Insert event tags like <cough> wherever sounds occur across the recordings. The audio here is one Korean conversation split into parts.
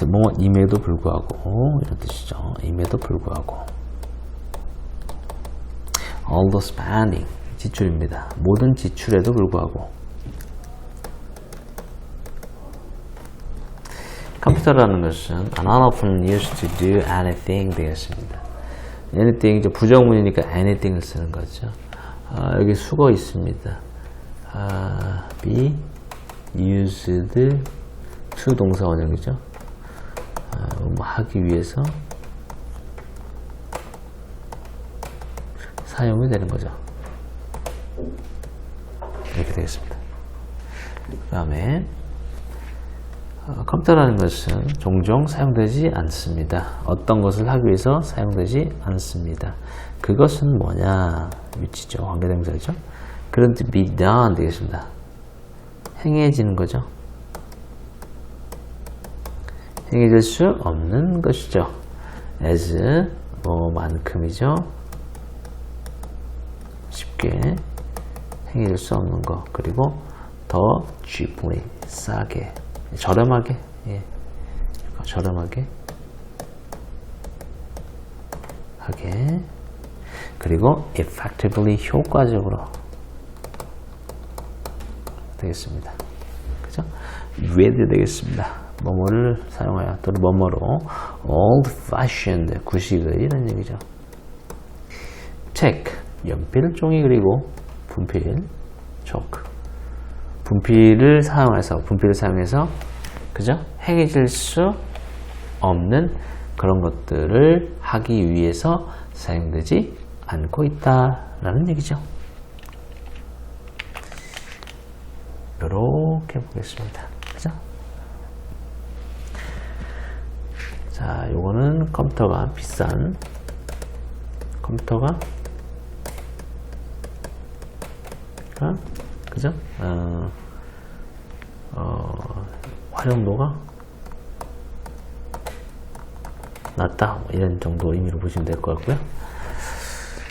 despite 뭐 임에도 불구하고 이런 뜻이죠. 임에도 불구하고 all the spending 지출입니다. 모든 지출에도 불구하고 컴퓨터라는 것은 are not often used to do anything 되겠습니다. anything 이제 부정문이니까 anything을 쓰는 거죠. 아, 여기 수거 있습니다. 아, be used to 동사 원형이죠. 아, 뭐 하기 위해서 사용이 되는 거죠. 이렇게 되겠습니다. 그 다음에 어, 컴퓨터라는 것은 종종 사용되지 않습니다. 어떤 것을 하기 위해서 사용되지 않습니다. 그것은 뭐냐? 위치죠. 관계대명사죠. 그런 to be done 되겠습니다. 행해지는 거죠. 행해질 수 없는 것이죠. as 뭐만큼이죠. 쉽게 행해질 수 없는 거. 그리고 더 cheaply 싸게 저렴하게 예. 저렴하게 하게 그리고 effectively 효과적으로 되겠습니다. 그죠? with 되겠습니다. 뭐뭐를 사용하여 또는 뭐뭐로 old fashioned 구식의 이런 얘기죠. check 연필 종이 그리고 분필 chalk 분필을 사용해서 분필을 사용해서 그죠? 행해질 수 없는 그런 것들을 하기 위해서 사용되지 않고 있다라는 얘기죠. 이렇게 보겠습니다. 그죠? 자, 요거는 컴퓨터가 비싼 컴퓨터가 어? 그죠? 어, 어, 활용도가 낮다 뭐 이런 정도 의미로 보시면 될 것 같고요.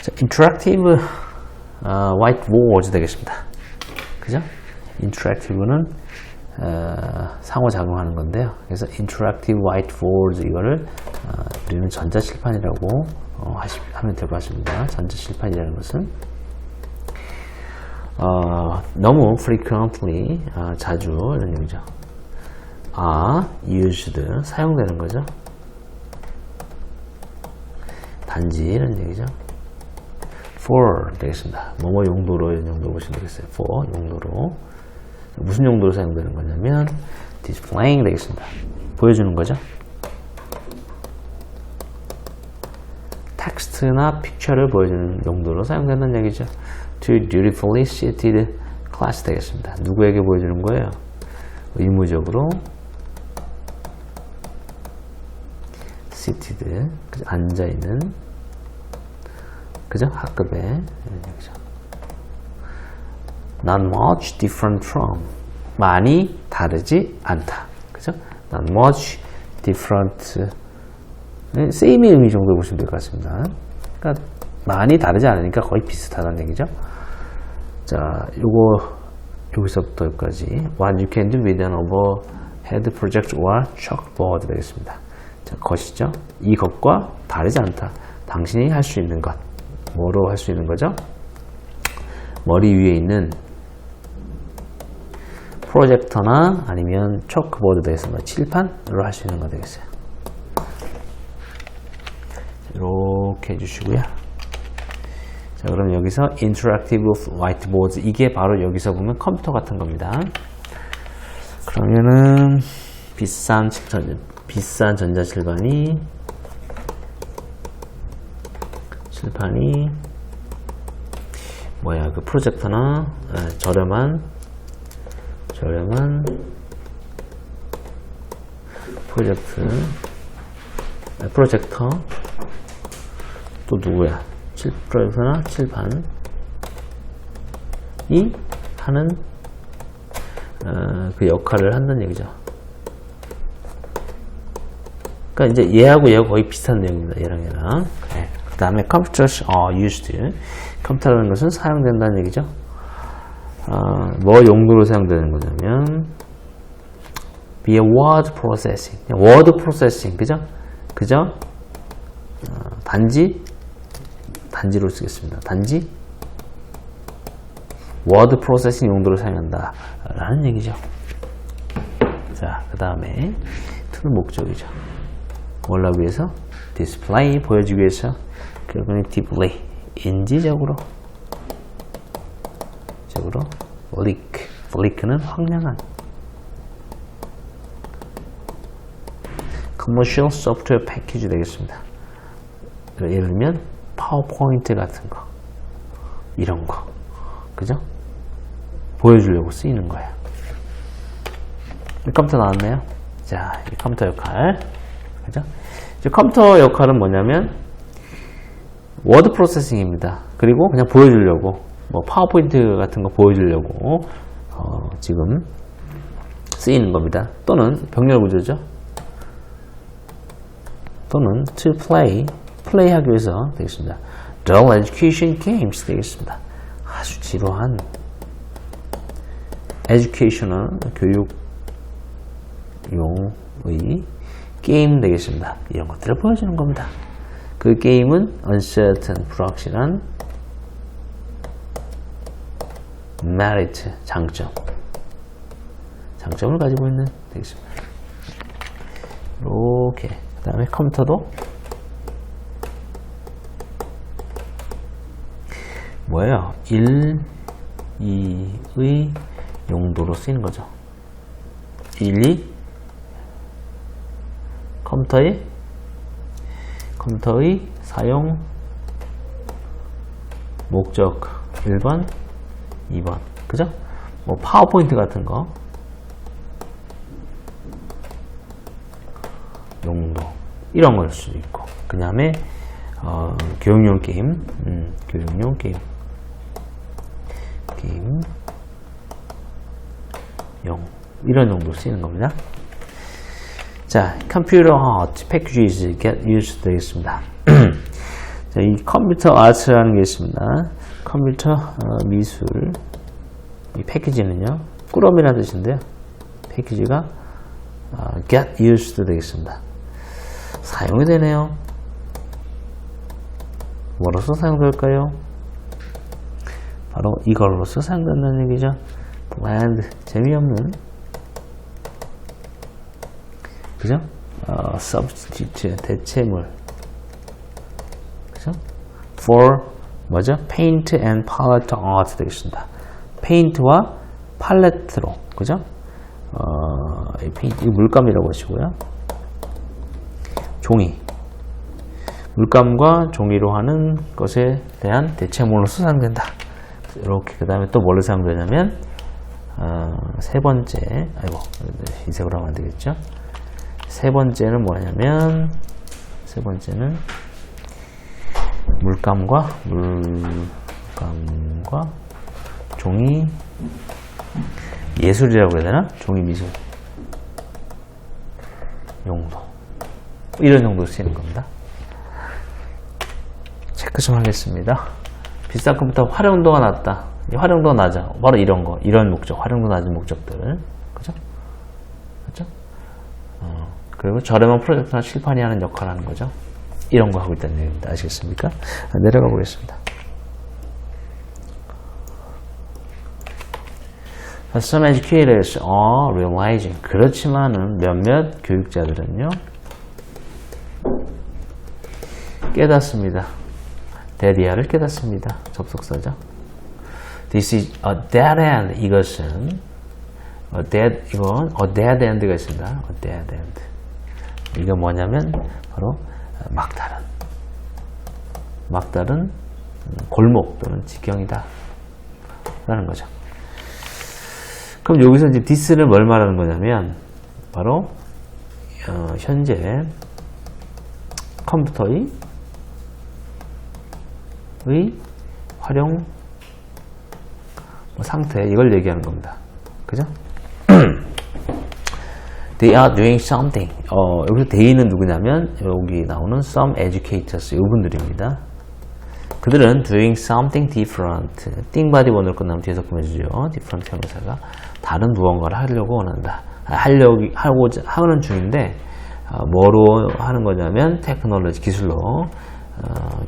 자, interactive 어, whiteboard 되겠습니다. 그죠? interactive는 어, 상호작용하는 건데요. 그래서 interactive whiteboard 이거를 어, 우리는 전자칠판이라고 어, 하시, 하면 될것 같습니다. 전자칠판이라는 것은 어, 너무 frequently 어, 자주 이런 얘기죠. are used 사용되는 거죠. 단지 이런 얘기죠. for 되겠습니다. 뭐뭐 용도로 이런 용도 보시면 되겠어요. for 용도로 무슨 용도로 사용되는 거냐면 displaying 되겠습니다. 보여주는 거죠. 텍스트나 픽처를 보여주는 용도로 사용된다는 얘기죠. to dutifully seated class 되겠습니다. 누구에게 보여주는 거예요? 의무적으로 seated 앉아 있는 그죠? 학급에 얘기죠. Not much different from 많이 다르지 않다. 그죠? Not much different same의 의미 정도 보시면 될 것 같습니다. 그러니까 많이 다르지 않으니까 거의 비슷하다는 얘기죠. 자, 요거 여기서부터 여기까지 What you can do with an overhead project or chalkboard 되겠습니다. 자, 것이죠. 이것과 다르지 않다. 당신이 할 수 있는 것. 뭐로 할 수 있는 거죠? 머리 위에 있는 프로젝터나 아니면 초크보드 되겠습니다. 칠판으로 할 수 있는 거 되겠어요. 이렇게 해주시고요. 자, 그럼 여기서 Interactive Whiteboard 이게 바로 여기서 보면 컴퓨터 같은 겁니다. 그러면은 비싼 전 비싼 전자칠판이 칠판이 뭐야 그 프로젝터나 에, 저렴한 저렴한 프로젝트 에, 프로젝터 또 누구야 칠 프로젝터나 칠판이 하는 어, 그 역할을 한다는 얘기죠. 그러니까 이제 얘하고 얘하고 거의 비슷한 내용입니다. 얘랑 얘랑. 네. 그 다음에 computers are used. 컴퓨터라는 것은 사용된다는 얘기죠. 어, 뭐 용도로 사용되는 거냐면 be a word processing. word processing. 그죠? 그죠? 어, 단지 단지로 쓰겠습니다. 단지 word processing 용도로 사용한다. 라는 얘기죠. 자, 그 다음에 to는 목적이죠. 뭘 하기 위해서? display 보여주기 위해서 cognitively 인지적으로 적으로 leak leak는 황량한 commercial software 패키지 되겠습니다. 예를 들면 파워포인트 같은 거 이런 거 그죠? 보여주려고 쓰이는 거예요. 이 컴퓨터 나왔네요. 자, 이 컴퓨터 역할 그죠? 이제 컴퓨터 역할은 뭐냐면 워드 프로세싱입니다. 그리고 그냥 보여주려고 뭐 파워포인트 같은 거 보여주려고 어, 지금 쓰이는 겁니다. 또는 병렬 구조죠. 또는 to play 플레이하기 위해서 되겠습니다. dull education games 되겠습니다. 아주 지루한 educational 교육용의 게임 되겠습니다. 이런 것들을 보여주는 겁니다. 그 게임은 uncertain 불확실한 merit 장점 장점을 가지고 있는 되겠습니다. 이렇게 그 다음에 컴퓨터도 뭐예요? 1, 2의 용도로 쓰이는 거죠. 1, 2 컴퓨터의 컴퓨터의 사용 목적 1번, 2번. 그죠? 뭐 파워포인트 같은 거. 용도. 이런 걸 수도 있고. 그 다음에 어, 교육용 게임. 음, 교육용 게임. 게임. 용. 이런 용도로 쓰이는 겁니다. 자 컴퓨터 아트 패키지즈 get used 되겠습니다. <clears throat> 자, 이 컴퓨터 아트라는 게 있습니다 컴퓨터 어, 미술 이 패키지는요 꾸러미라는 뜻인데요 패키지가 어, get used 되겠습니다 사용이 되네요 뭐로서 사용될까요? 바로 이걸로서 사용된다는 얘기죠. bland, 재미없는 그죠? 어, substitute, 대체물 그죠? for 뭐죠? paint and palette art 되겠습니다. 페인트와 팔레트로 그죠? 어, 이 페인트, 이 물감이라고 하시고요. 종이 물감과 종이로 하는 것에 대한 대체물로서 사용된다. 이렇게 그 다음에 또 뭘로 사용되냐면 어, 세 번째 아이고 이색으로 하면 안 되겠죠. 세 번째는 뭐냐면 세 번째는 물감과 물감과 종이 예술이라고 해야 되나? 종이 미술 용도 이런 용도로 쓰이는 겁니다. 체크 좀 하겠습니다. 비싼 컴퓨터 활용도가 낮다. 이 활용도가 낮아. 바로 이런 거. 이런 목적. 활용도 낮은 목적들. 그죠? 그죠? 어, 그리고 저렴한 프로젝트나 실판이 하는 역할을 하는 거죠. 이런 거 하고 있다는 얘기입니다. 아시겠습니까? 아, 내려가 보겠습니다. Some educators are realizing. 그렇지만은 몇몇 교육자들은요, 깨닫습니다. 데디아를 깨닫습니다. 접속사죠. This is a dead end. 이것은 a dead 이건 a dead end가 있습니다. a dead end. 이게 뭐냐면 바로 막다른 막다른 골목 또는 지경이다. 라는 거죠. 그럼 여기서 이제 this는 뭘 말하는 거냐면 바로 어, 현재 컴퓨터의 의 활용 뭐 상태 이걸 얘기하는 겁니다. 그죠? They are doing something. 어, 여기서 they는 누구냐면 여기 나오는 some educators 이분들입니다. 그들은 doing something different. 띵 바디 원으로 끝나면 뒤에서 꾸며주죠. different 형용사가 다른 무언가를 하려고 원한다. 하려고 하고자 하는 중인데 어, 뭐로 하는 거냐면 테크놀로지 기술로 어,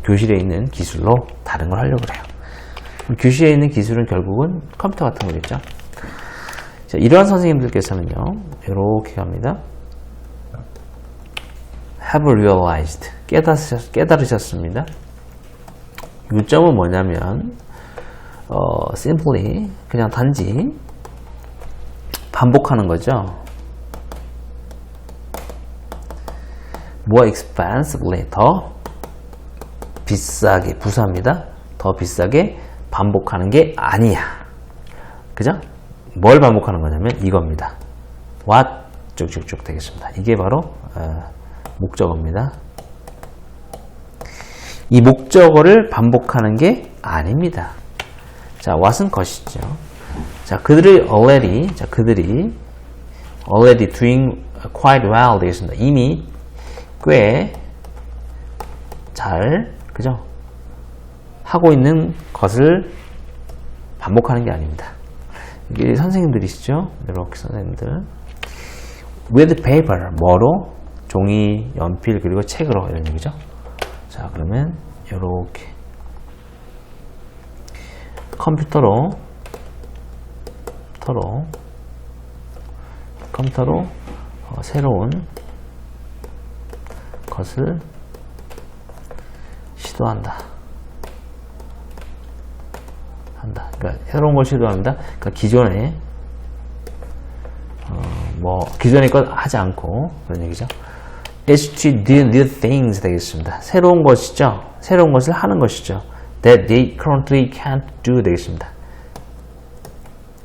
교실에 있는 기술로 다른 걸 하려고. 그럼 교실에 있는 기술은 결국은 컴퓨터 같은 거겠죠. 자, 이러한 선생님들께서는요, 이렇게 갑니다. have realized 깨달으셨, 깨달으셨습니다. 요점은 뭐냐면 어, simply 그냥 단지 반복하는 거죠. more expensively 더 비싸게 부사입니다. 더 비싸게 반복하는 게 아니야. 그죠? 뭘 반복하는 거냐면 이겁니다. what 쭉쭉쭉 되겠습니다. 이게 바로 어, 목적어입니다. 이 목적어를 반복하는 게 아닙니다. 자, what은 것이죠. 자, 그들이 already, 자, 그들이 already doing quite well 되겠습니다. 이미 꽤 잘, 그죠? 하고 있는 것을 반복하는 게 아닙니다. 이게 선생님들이시죠? 이렇게 선생님들. with paper, 뭐로? 종이, 연필, 그리고 책으로 이런 얘기죠. 자, 그러면 이렇게 컴퓨터로 컴퓨터로 컴퓨터로 어, 새로운 것을 시도한다. 한다. 그러니까 새로운 걸 시도합니다. 그러니까 기존에 어, 뭐 기존의 것 하지 않고 그런 얘기죠. It's to do new things 되겠습니다. 새로운 것이죠. 새로운 것을 하는 것이죠. That they currently can't do 되겠습니다.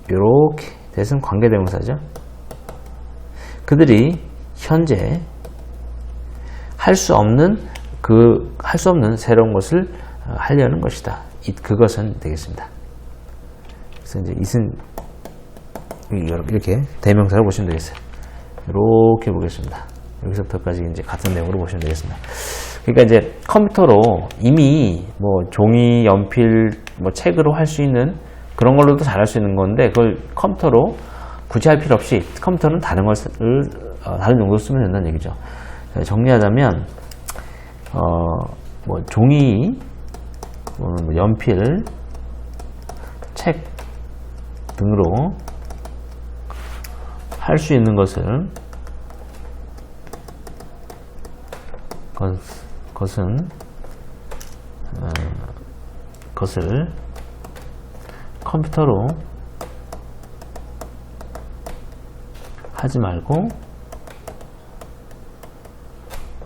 이렇게 대신 관계대명사죠. 그들이 현재 할 수 없는 그 할 수 없는 새로운 것을 어, 하려는 것이다. 이- 그것은 되겠습니다. 그래서 이제 이슨 이렇게 대명사를 보시면 되겠어요. 이렇게 보겠습니다. 여기서부터까지 이제 같은 내용으로 보시면 되겠습니다. 그러니까 이제 컴퓨터로 이미 뭐 종이, 연필, 뭐 책으로 할 수 있는 그런 걸로도 잘 할 수 있는 건데 그걸 컴퓨터로 굳이 할 필요 없이 컴퓨터는 다른 것을 어, 다른 용도로 쓰면 된다는 얘기죠. 자, 정리하자면 어, 뭐 종이, 뭐 연필, 책 등으로 할 수 있는 것을 것, 것은 어, 것을 컴퓨터로 하지 말고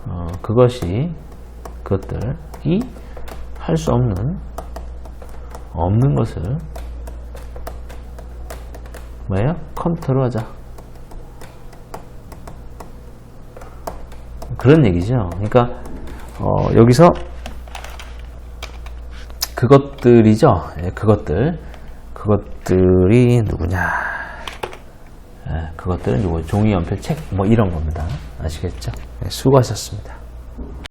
어, 그것이 그것들이 할 수 없는 없는 것을 뭐예요? 컴퓨터로 하자. 그런 얘기죠. 그러니까 어, 여기서 그것들이죠. 예, 그것들 그것들이 누구냐? 예, 그것들은 누구? 종이, 연필, 책 뭐 이런 겁니다. 아시겠죠? 예, 수고하셨습니다.